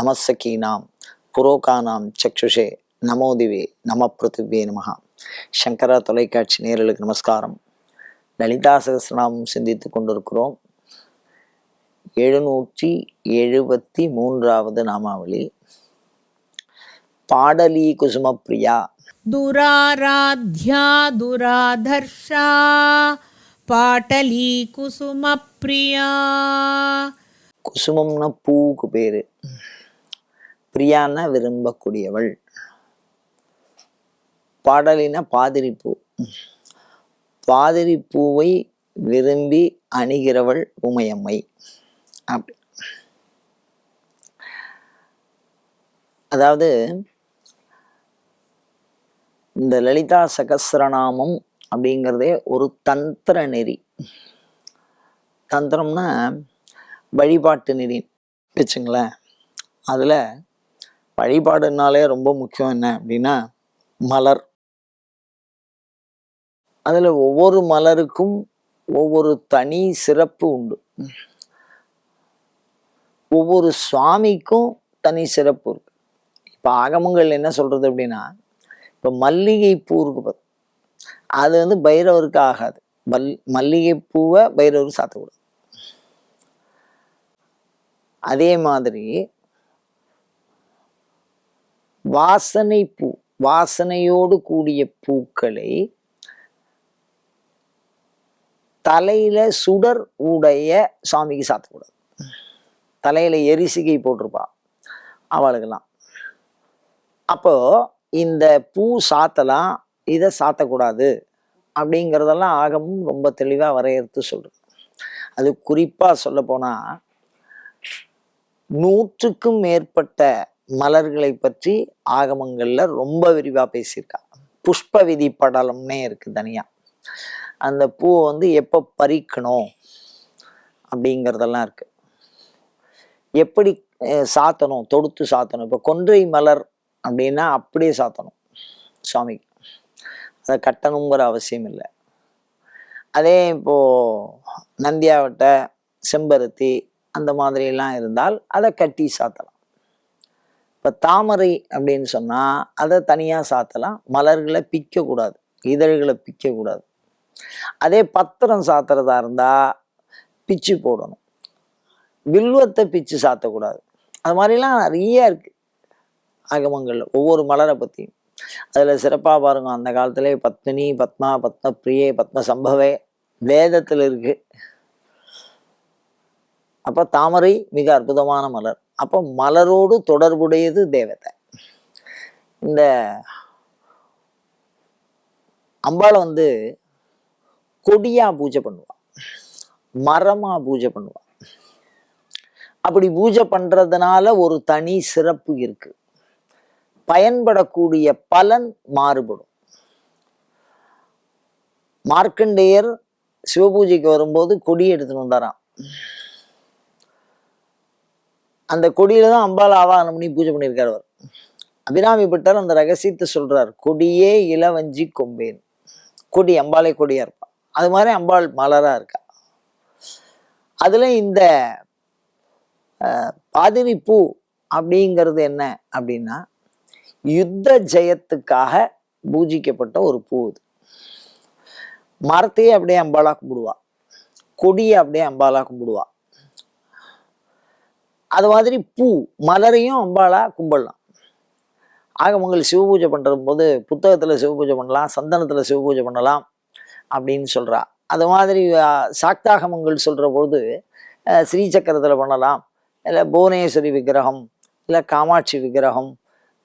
நமசகீனாம் புரோகானாம் சக்ஷுஷே நமோதிவே நம பிருத்திவே நமகா சங்கரா தொலைக்காட்சி நேரலுக்கு நமஸ்காரம். லலிதா சகசிரநாமம் சிந்தித்து கொண்டிருக்கிறோம். எழுநூற்றி எழுபத்தி மூன்றாவது நாமாவளி. பாடலி குசுமப்பிரியா. துராராத்யா துராதர்ஷா. பாடலி குசுமப்பிரியா. குசுமம்னா பூக்கு பேரு. பிரியான்னா விரும்பக்கூடியவள். பாடலினா பாதிரி பூ பாதிரி பூவை விரும்பி அணிகிறவள் உமையம்மை. அப்படி. அதாவது இந்த லலிதா சகஸ்ரநாமம் அப்படிங்கிறதே ஒரு தந்திர நெறி. தந்திரம்னா வழிபாட்டு நெறி வச்சுங்களேன். அதில் வழிபாடுனாலே ரொம்ப முக்கியம் என்ன அப்படின்னா மலர். அதில் ஒவ்வொரு மலருக்கும் ஒவ்வொரு தனி சிறப்பு உண்டு. ஒவ்வொரு சுவாமிக்கும் தனி சிறப்பு இருக்கு. இப்போ ஆகமங்கள் என்ன சொல்றது அப்படின்னா இப்போ மல்லிகை பூ இருக்கு அது வந்து பைரவருக்கு ஆகாது. மல் மல்லிகை பூவை பைரவருக்கு சாத்தக்கூடாது. அதே மாதிரி வாசனை பூ வாசனையோடு கூடிய பூக்களை தலையில சுடர் உடைய சாமிக்கு சாத்தக்கூடாது. தலையில எரிசிகை போட்டிருப்பா அவளுக்கெல்லாம். அப்போ இந்த பூ சாத்தலாம் இதை சாத்தக்கூடாது அப்படிங்கிறதெல்லாம் ஆகமும் ரொம்ப தெளிவாக வரையறுத்து சொல்றது. அது குறிப்பாக சொல்ல போனால் நூற்றுக்கும் மேற்பட்ட மலர்களை பற்றி ஆகமங்களில் ரொம்ப விரிவாக பேசியிருக்கா. புஷ்ப விதி படலம்னே இருக்குது தனியாக அந்த பூவை வந்து எப்போ பறிக்கணும் அப்படிங்கிறதெல்லாம் இருக்குது எப்படி சாத்தணும் தொடுத்து சாத்தணும். இப்போ கொன்றை மலர் அப்படின்னா அப்படியே சாத்தணும் சுவாமிக்கு. அதை கட்டணுங்கிற அவசியம் இல்லை. அதே இப்போது நந்தியாவட்டை செம்பருத்தி அந்த மாதிரிலாம் இருந்தால் அதை கட்டி சாத்தலாம். இப்போ தாமரை அப்படின்னு சொன்னால் அதை தனியாக சாத்தலாம். மலர்களை பிக்கக்கூடாது. இதழ்களை பிக்கக்கூடாது. அதே பத்திரம் சாத்துறதா இருந்தால் பிச்சு போடணும். வில்வத்தை பிச்சு சாத்தக்கூடாது. அது மாதிரிலாம் நிறைய இருக்குது ஆகமங்களில் ஒவ்வொரு மலரை பற்றியும் அதில் சிறப்பாக பாருங்க அந்த காலத்திலே பத்மினி பத்மா பத்ம பிரியே பத்ம சம்பவே வேதத்தில் இருக்குது அப்போ தாமரை மிக அற்புதமான மலர். அப்போ மலரோடு தொடர்புடையது தேவதை. இந்த அம்பாளை வந்து கொடியா பூஜை பண்ணுவான் மரமா பூஜை பண்ணுவான் அப்படி பூஜை பண்றதுனால ஒரு தனி சிறப்பு இருக்கு. பயன்படக்கூடிய பலன் மாறுபடும். மார்க்கண்டேயர் சிவபூஜைக்கு வரும்போது கொடி எடுத்துன்னு வந்தாராம். அந்த கொடியில தான் அம்பால ஆவாகனம் பண்ணி பூஜை பண்ணியிருக்காரு அவர். அபிராமி பட்டர் அந்த ரகசியத்தை சொல்றார் கொடியே இளவஞ்சி கொம்பேன். கொடி அம்பாளே கொடியா இருப்பா. அது மாதிரி அம்பாள் மலரா இருக்கா. அதுல இந்த அஹ், பாதிரி பூ அப்படிங்கிறது என்ன அப்படின்னா யுத்த ஜெயத்துக்காக பூஜிக்கப்பட்ட ஒரு பூ இது. மரத்தையே அப்படியே அம்பாளா கும்பிடுவா. கொடியை அப்படியே அம்பாளா கும்பிடுவா. அது மாதிரி பூ மலரையும் அம்பாளா கும்பிடலாம். ஆகமங்கள் சிவபூஜை பண்ணுறது போது புத்தகத்தில் சிவபூஜை பண்ணலாம் சந்தனத்துல சிவபூஜை பண்ணலாம் அப்படின்னு சொல்கிறா அது மாதிரி சாக்தாகமங்கள் சொல்கிற பொழுது ஸ்ரீசக்கரத்தில் பண்ணலாம். இல்லை புவனேஸ்வரி விக்கிரகம் இல்லை காமாட்சி விக்கிரகம்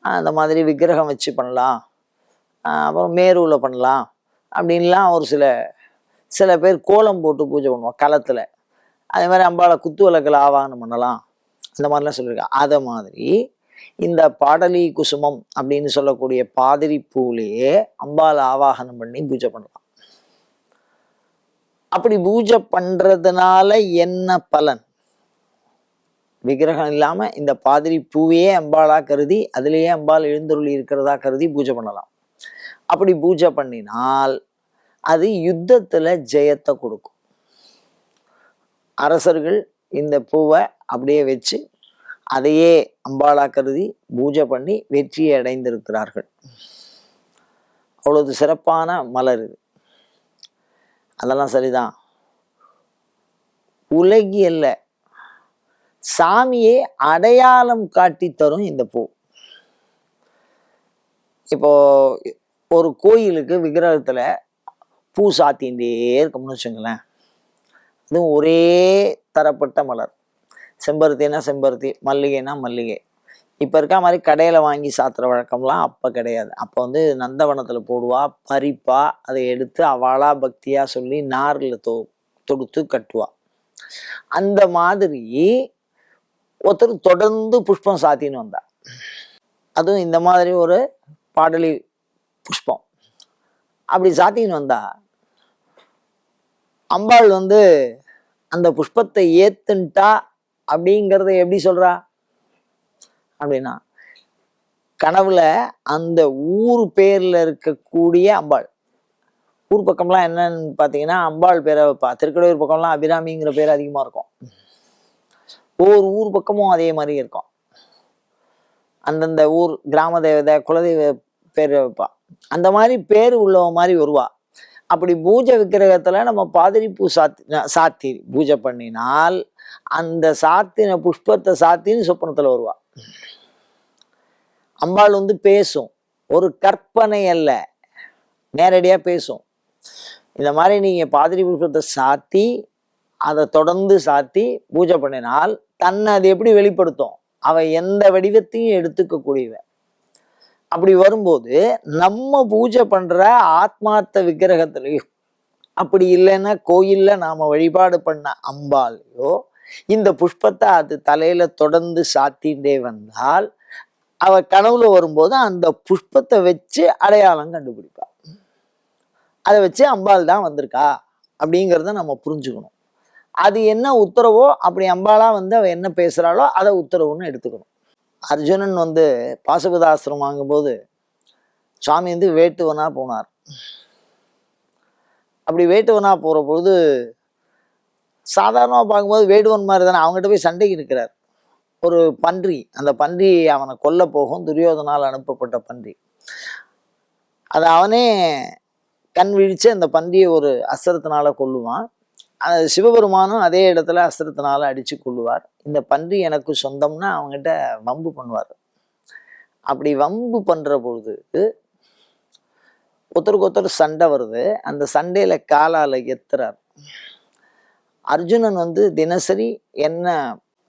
அந்த மாதிரி விக்கிரகம் வச்சு பண்ணலாம். அப்புறம் மேரூவில் பண்ணலாம். அப்படின்லாம் ஒரு சில சில பேர் கோலம் போட்டு பூஜை பண்ணுவோம் களத்தில். அதே மாதிரி அம்பாளை குத்து விளக்கில் ஆவாகனம் பண்ணலாம். இந்த மாதிரிலாம் சொல்லியிருக்காங்க அதை மாதிரி இந்த பாடலி குசுமம் அப்படின்னு சொல்லக்கூடிய பாதிரி பூவிலேயே அம்பாள் ஆவாகனம் பண்ணி பூஜை பண்ணலாம். அப்படி பூஜை பண்றதுனால என்ன பலன்? விக்கிரகம் இல்லாம இந்த பாதிரி பூவையே அம்பாளா கருதி அதுலேயே அம்பாள் எழுந்தருளி இருக்கிறதா கருதி பூஜை பண்ணலாம். அப்படி பூஜை பண்ணினால் அது யுத்தத்துல ஜெயத்தை கொடுக்கும். அரசர்கள் இந்த பூவை அப்படியே வச்சு அதையே அம்பாளா கருதி பூஜை பண்ணி வெற்றியை அடைந்திருக்கிறார்கள். அவ்வளவு சிறப்பான மலர் இது. அதெல்லாம் சரிதான். உலகியல்ல சாமியை அடையாளம் காட்டி தரும் இந்த பூ. இப்போ ஒரு கோயிலுக்கு விக்கிரகத்தில் பூ சாத்தின்றே இருக்கோம்னு வச்சுங்களேன் அதுவும் ஒரே தரப்பட்ட மலர். செம்பருத்தினா செம்பருத்தி மல்லிகைனா மல்லிகை. இப்போ இருக்க மாதிரி கடையில் வாங்கி சாத்துற வழக்கம்லாம் அப்போ கிடையாது. அப்போ வந்து நந்தவனத்தில் போடுவா பறிப்பா அதை எடுத்து அவளா பக்தியாக சொல்லி நாரில் தொ தொடுத்து கட்டுவா. அந்த மாதிரி ஒருத்தர் தொடர்ந்து புஷ்பம் சாத்தின்னு வந்தா. அதுவும் இந்த மாதிரி ஒரு பாடலி புஷ்பம். அப்படி சாத்தின்னு வந்தா அம்பாள் வந்து அந்த புஷ்பத்தை ஏத்துன்ட்டா அப்படிங்கிறத எப்படி சொல்றா? அப்படின்னா கனவுல அந்த ஊர் பேர்ல இருக்கக்கூடிய அம்பாள். ஊர் பக்கம்லாம் என்னன்னு பார்த்தீங்கன்னா அம்பாள் பேரை திருக்கடையூர் பக்கம்லாம் அபிராமிங்கிற பேர் அதிகமாக இருக்கும். ஒவ்வொரு ஊர் பக்கமும் அதே மாதிரி இருக்கும். அந்தந்த ஊர் கிராம தேவதை குலதெய்வ பேர் வைப்பா. அந்த மாதிரி பேர் உள்ளவ மாதிரி வருவா. அப்படி பூஜை விக்கிரகத்தில் நம்ம பாதிரி பூ சாத்தி சாத்தி பூஜை பண்ணினால் அந்த சாத்தின புஷ்பத்தை சாத்தின்னு சொப்பனத்தில் வருவா. அம்பாள் வந்து பேசும். ஒரு கற்பனை அல்ல. நேரடியாக பேசும். இந்த மாதிரி நீங்கள் பாதிரி புஷ்பத்தை சாத்தி அதை தொடர்ந்து சாத்தி பூஜை பண்ணினால் தன்னை அது எப்படி வெளிப்படுத்தும்? அவள் எந்த வடிவத்தையும் எடுத்துக்க அப்படி வரும்போது நம்ம பூஜை பண்ற ஆத்மார்த்த விக்கிரகத்திலையும் அப்படி இல்லைன்னா கோயில்ல நாம வழிபாடு பண்ண அம்பாலையோ இந்த புஷ்பத்தை அது தலையில தொடர்ந்து சாத்திண்டே வந்தால் அவ கனவுல வரும்போது அந்த புஷ்பத்தை வச்சு அடையாளம் கண்டுபிடிப்பா. அதை வச்சு அம்பாள் தான் வந்திருக்கா அப்படிங்கிறத நம்ம புரிஞ்சுக்கணும். அது என்ன உத்தரவோ அப்படி அம்பாளா வந்து அவ என்ன பேசுறாளோ அதை உத்தரவுன்னு எடுத்துக்கணும். அர்ஜுனன் வந்து பாசுபதாஸ்திரம் வாங்கும்போது சுவாமி வந்து வேட்டுவனாக போனார். அப்படி வேட்டுவனாக போகிற பொழுது சாதாரணமாக பார்க்கும்போது வேடுவன் மாதிரி தானே அவங்ககிட்ட போய் சண்டைக்கு இருக்கிறார் ஒரு பன்றி அந்த பன்றி அவனை கொல்ல போகும் துரியோதனால் அனுப்பப்பட்ட பன்றி. அது அவனே கண் விழித்து அந்த பன்றியை ஒரு அஸ்திரத்தினால கொல்லுவான். சிவபெருமானும் அதே இடத்துல அஸ்திரத்தினால அடிச்சு கொள்ளுவார். இந்த பன்றி எனக்கு சொந்தம்னா அவங்ககிட்ட வம்பு பண்ணுவார். அப்படி வம்பு பண்ற பொழுது ஒருத்தருக்கு ஒருத்தர் சண்டை வருது. அந்த சண்டையில காலால எத்துறார் அர்ஜுனன் வந்து தினசரி என்ன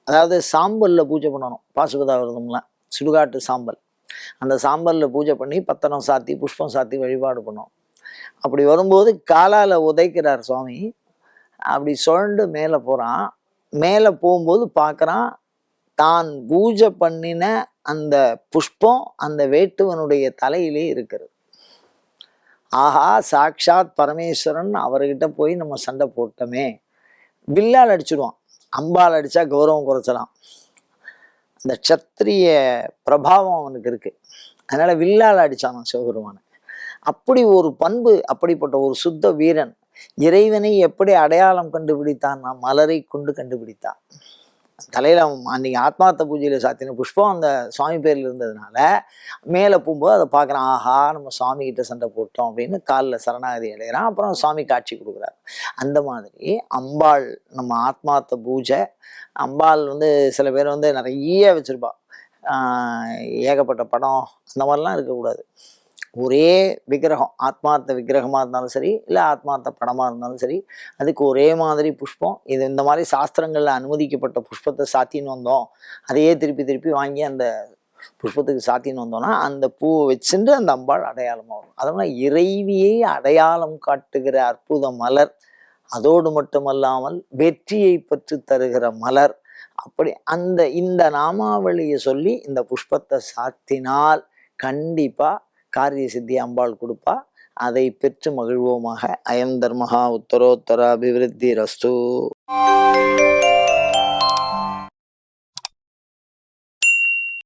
அதாவது சாம்பல்ல பூஜை பண்ணணும். பாசுபதா விரதம்லாம் சுடுகாட்டு சாம்பல். அந்த சாம்பல்ல பூஜை பண்ணி பத்தனம் சாத்தி புஷ்பம் சாத்தி வழிபாடு பண்ணோம் அப்படி வரும்போது காலால உதைக்கிறார் சுவாமி. அப்படி சுழண்டு மேலே போகிறான் மேலே போகும்போது பார்க்குறான் தான் பூஜை பண்ணின அந்த புஷ்பம் அந்த வேட்டுவனுடைய தலையிலே இருக்கிறது. ஆஹா சாக்ஷாத் பரமேஸ்வரன் அவர்கிட்ட போய் நம்ம சண்டை போட்டோமே. வில்லால் அடிச்சிடுவான் அம்பால் அடித்தா கௌரவம் குறைச்சலாம். அந்த சத்திரிய பிரபாவம் அவனுக்கு இருக்குது அதனால் வில்லால் அடிச்சானான் சிவபெருமானை. அப்படி ஒரு பண்பு அப்படிப்பட்ட ஒரு சுத்த வீரன் இறைவனை எப்படி அடையாளம் கண்டுபிடித்தான்? மலரை கொண்டு கண்டுபிடித்தான். தலையில அன்னைக்கு ஆத்மார்த்த பூஜையில சாத்தின புஷ்பம் அந்த சுவாமி பேர்ல இருந்ததுனால மேலே போகும்போது அதை பார்க்குறான் ஆஹா நம்ம சுவாமி கிட்ட சண்டை போட்டோம் அப்படின்னு காலில் சரணாகதி அடைகிறான். அப்புறம் சுவாமி காட்சி கொடுக்குறாரு. அந்த மாதிரி அம்பாள் நம்ம ஆத்மார்த்த பூஜை அம்பாள் வந்து சில பேர் வந்து நிறைய வச்சிருப்பா. ஆஹ் ஏகப்பட்ட படம் அந்த மாதிரிலாம் இருக்கக்கூடாது. ஒரே விக்கிரகம் ஆத்மார்த்த விக்கிரகமாக இருந்தாலும் சரி இல்லை ஆத்மார்த்த படமாக இருந்தாலும் சரி அதுக்கு ஒரே மாதிரி புஷ்பம். இது இந்த மாதிரி சாஸ்திரங்களில் அனுமதிக்கப்பட்ட புஷ்பத்தை சாத்தின்னு வந்தோம். அதையே திருப்பி திருப்பி வாங்கி அந்த புஷ்பத்துக்கு சாத்தின்னு வந்தோம்னா அந்த பூவை வச்சுட்டு அந்த அம்பாள் அடையாளமாக வரும். அதனால் இறைவியை அடையாளம் காட்டுகிற அற்புத மலர் அதோடு மட்டுமல்லாமல் வெற்றியை பற்றி தருகிற மலர். அப்படி அந்த இந்த நாமாவளியை சொல்லி இந்த புஷ்பத்தை சாத்தினால் கண்டிப்பாக காரிய சித்தி அம்பாள் கொடுப்பா. அதை பெற்று மகிழ்வோமாக. அயம் தர்மஹா உத்தரோத்தர அபிவிருத்தி ரஸ்து